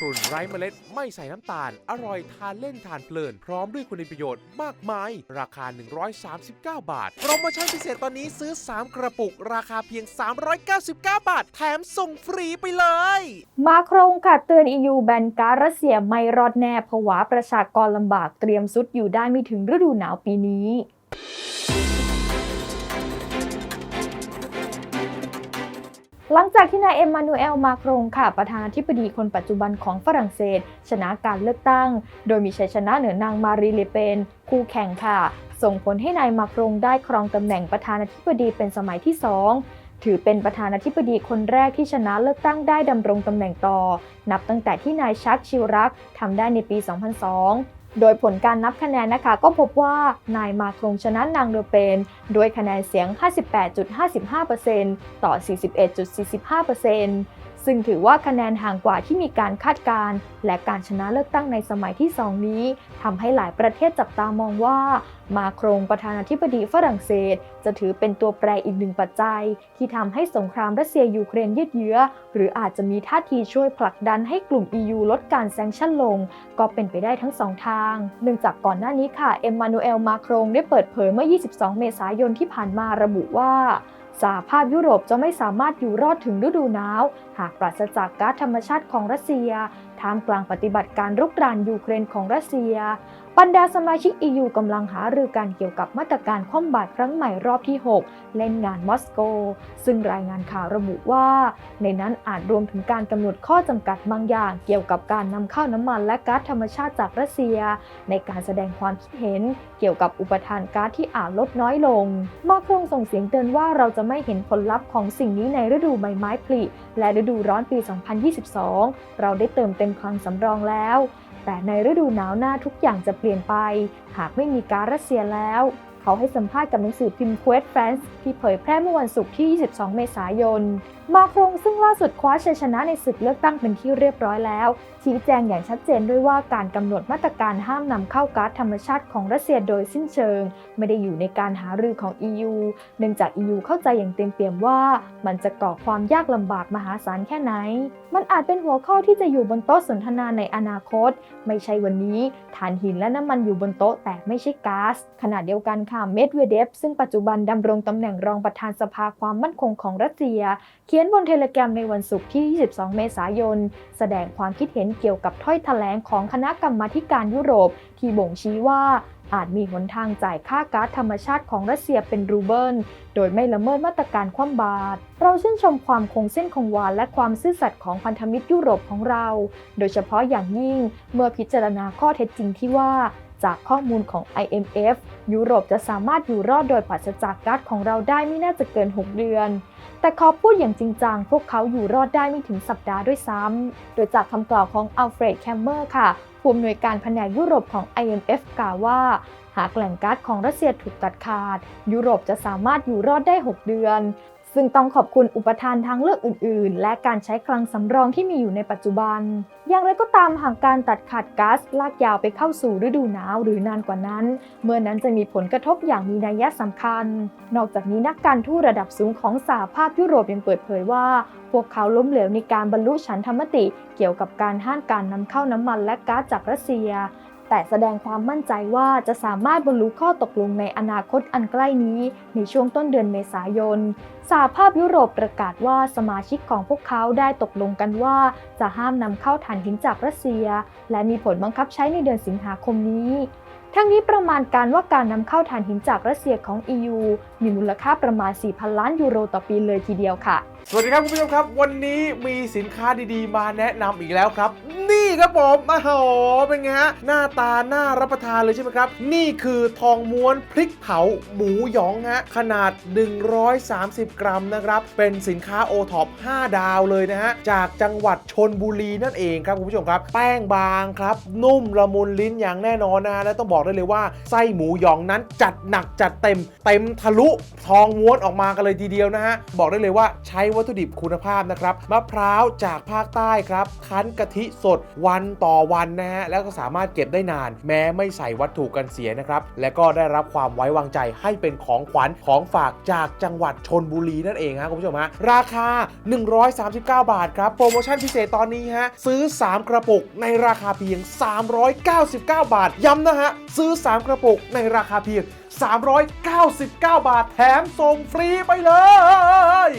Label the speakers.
Speaker 1: กรุ่นไร้เมล็ด ไม่ใส่น้ำตาล อร่อยทานเล่นทานเพลิน พร้อมด้วยคุณประโยชน์มากมาย ราคา 139 บาท โปรโมชั่นพิเศษตอนนี้ซื้อ 3 กระปุก ราคาเพียง 399 บาท แถมส่งฟรีไปเลย
Speaker 2: มาโครงค่ะเตือน EU แบนการรัสเซียไม่รอดแน่ผวาประชากรลำบากเตรียมสุดอยู่ได้ไม่ถึงฤดูหนาวปีนี้ หลังจากที่นายเอ็มมานูเอลมาครงค่ะ ประธานาธิบดีคนปัจจุบันของฝรั่งเศส ชนะการเลือกตั้ง โดยมีชัยชนะเหนือนางมารีเลเปน คู่แข่งค่ะ ส่งผลให้นายมาครงได้ครองตำแหน่งประธานาธิบดีเป็นสมัยที่สองถือเป็นประธานาธิบดีคนแรกที่ชนะเลือกตั้งได้ดำรงตำแหน่งต่อ นับตั้งแต่ที่นายชักชิวรักทำได้ในปี 2002 โดยผลการนับคะแนนนะคะก็พบว่านายมาครงชนะนางเดอเปนด้วยคะแนนเสียง 58.55%ต่อ 41.45%ซึ่งถือว่าคะแนนห่างกว่าที่มีการคาดการณ์ และการชนะเลือกตั้งในสมัยที่ 2 นี้ทำให้หลายประเทศจับตามองว่า มาโครงประธานาธิบดีฝรั่งเศส จะถือเป็นตัวแปรอีกหนึ่งปัจจัย ที่ทำให้สงครามรัสเซียยูเครนยืดเยื้อ หรืออาจจะมีท่าทีช่วยผลักดันให้กลุ่ม EU ลดการแซงชั่นลง ก็เป็นไปได้ทั้งสองทาง เนื่องจากก่อนหน้านี้ค่ะ เอ็มมานูเอลมาโครงได้เปิดเผยเมื่อ 22 เมษายนที่ผ่านมาระบุว่า สหภาพยุโรปจะไม่สามารถอยู่รอดถึงฤดูหนาว หากปราศจากก๊าซธรรมชาติของรัสเซียท่ามกลางปฏิบัติการรุกรานยูเครนของรัสเซีย บรรดาสมาชิก EU กำลังหารือกันเกี่ยวกับมาตรการคว่ำบาตรครั้งใหม่รอบที่ 6 เล่นงานมอสโก ซึ่งรายงานข่าวระบุว่า ในนั้นอาจรวมถึงการกำหนดข้อจำกัดบางอย่าง เกี่ยวกับการนำเข้าน้ำมันและก๊าซธรรมชาติจากรัสเซีย ในการแสดงความคิดเห็น เกี่ยวกับอุปทานก๊าซที่อาจลดน้อยลง มาครงส่งเสียงเตือนว่าเราจะไม่เห็นผลลัพธ์ของสิ่งนี้ในฤดูใบไม้ผลิและฤดูร้อนปี 2022 เราได้เติมเต็มคลังสำรองแล้ว แต่ในฤดูหนาวหน้าทุกอย่างจะเปลี่ยนไป หากไม่มีกาซรัสเซียแล้วเขาให้สัมภาษณ์กับหนังสือพิมพ์ Quest France ที่เผยแพร่เมื่อวันศุกร์ที่ 22 เมษายน มาโครงซึ่งล่าสุดคว้าชัยชนะในศึกเลือกตั้งเป็นที่เรียบร้อยแล้วชี้แจงอย่างชัดเจนด้วยว่าการกำหนดมาตรการห้ามนำเข้าก๊าซธรรมชาติของรัสเซียโดยสิ้นเชิง ไม่ได้อยู่ในการหารือของ EU เนื่องจาก EU เข้าใจอย่างเต็มเปี่ยมว่า มันจะก่อความยากลำบากมหาศาลแค่ไหน มันอาจเป็นหัวข้อที่จะอยู่บนโต๊ะสนทนาในอนาคต ไม่ใช่วันนี้ถ่านหินและน้ำมันอยู่บนโต๊ะแต่ไม่ใช่ก๊าซขณะเดียวกันค่ะเมดเวเดฟซึ่งปัจจุบันดำรงตำแหน่งรองประธานสภาความมั่นคงของรัสเซีย เขียนบนเทเลแกรมในวันศุกร์ที่ 22 เมษายน แสดงความคิดเห็นเกี่ยวกับถ้อยแถลงของคณะกรรมาการยุโรป ที่บ่งชี้ว่าอาจมีหนทางจ่ายค่าก๊าซธรรมชาติของรัสเซียเป็นรูเบิล โดยไม่ละเมิดมาตรการคว่ำบาตร เราชื่นชมความคงเส้นคงวาและความซื่อสัตย์ของพันธมิตรยุโรปของเรา โดยเฉพาะอย่างยิ่งเมื่อพิจารณาข้อเท็จจริงที่ว่า จากข้อมูลของ IMF ยุโรปจะสามารถอยู่รอดโดยปราศจากก๊าซของเราได้ไม่น่าจะเกิน 6 เดือน แต่ขอพูดอย่างจริงจังพวกเขาอยู่รอดได้ไม่ถึงสัปดาห์ด้วยซ้ำ โดยจากคำกล่าวของอัลเฟรดแคมเมอร์ค่ะ ผู้อำนวยการแผนกยุโรปของ IMF กล่าวว่า หากแหล่งก๊าซของรัสเซียถูกตัดขาด ยุโรปจะสามารถอยู่รอดได้ 6 เดือน ซึ่งต้องขอบคุณอุปทานทางเลือกอื่น ๆ และการใช้คลังสำรองที่มีอยู่ในปัจจุบัน อย่างไรก็ตามหากการตัดขาดก๊าซลากยาวไปเข้าสู่ฤดูหนาวหรือนานกว่านั้น เมื่อนั้นจะมีผลกระทบอย่างมีนัยสำคัญ นอกจากนี้นักการทูตระดับสูงของสหภาพยุโรปยังเปิดเผยว่า พวกเขาล้มเหลวในการบรรลุฉันธรรมติ เกี่ยวกับการห้ามการนำเข้าน้ำมันและก๊าซจากรัสเซีย แต่แสดงความมั่นใจว่าจะสามารถบรรลุข้อตกลงในอนาคตอันใกล้นี้ในช่วงต้นเดือนเมษายน สหภาพยุโรปประกาศว่าสมาชิกของพวกเขาได้ตกลงกันว่า จะห้ามนำเข้าถ่านหินจากรัสเซีย และมีผลบังคับใช้ในเดือนสิงหาคมนี้ทั้งนี้ประมาณการว่าการนำเข้าถ่านหินจากรัสเซียของ EU มีมูลค่าประมาณ 4,000 ล้านยูโรต่อปีเลยทีเดียวค่ะ
Speaker 1: สวัสดีครับคุณผู้ชมครับ วันนี้มีสินค้าดีๆ มาแนะนำอีกแล้วครับ ครับผมโอ้โหเป็นไงฮะ หน้าตาน่ารับประทานเลยใช่ไหมครับ นี่คือทองม้วนพริกเผาหมูหยองฮะ ขนาด 130 กรัมนะครับ เป็นสินค้าโอท็อป5ดาวเลยนะฮะ จากจังหวัดชนบุรีนั่นเองครับคุณผู้ชมครับ แป้งบางครับ นุ่มละมุนลิ้นอย่างแน่นอนนะฮะและต้องบอกได้เลยว่าไส้หมูหยองนั้นจัดหนักจัดเต็ม เต็มทะลุทองม้วนออกมากันเลยทีเดียวนะฮะ บอกได้เลยว่าใช้วัตถุดิบคุณภาพนะครับ มะพร้าวจากภาคใต้ครับ คั้นกะทิสดหววันต่อวันนะฮะแล้วก็สามารถเก็บได้นาน แม้ไม่ใส่วัตถุกันเสียนะครับและก็ได้รับความไว้วางใจให้เป็นของขวัญของฝากจากจังหวัดชนบุรีนั่นเองฮะคุณผู้ชมฮะราคา 139 บาทครับโปรโมชั่นพิเศษตอนนี้ฮะซื้อ 3 กระปุกในราคาเพียง 399 บาท ย้ำนะฮะซื้อ 3 กระปุกในราคาเพียง 399 บาทแถมส่งฟรีไปเลย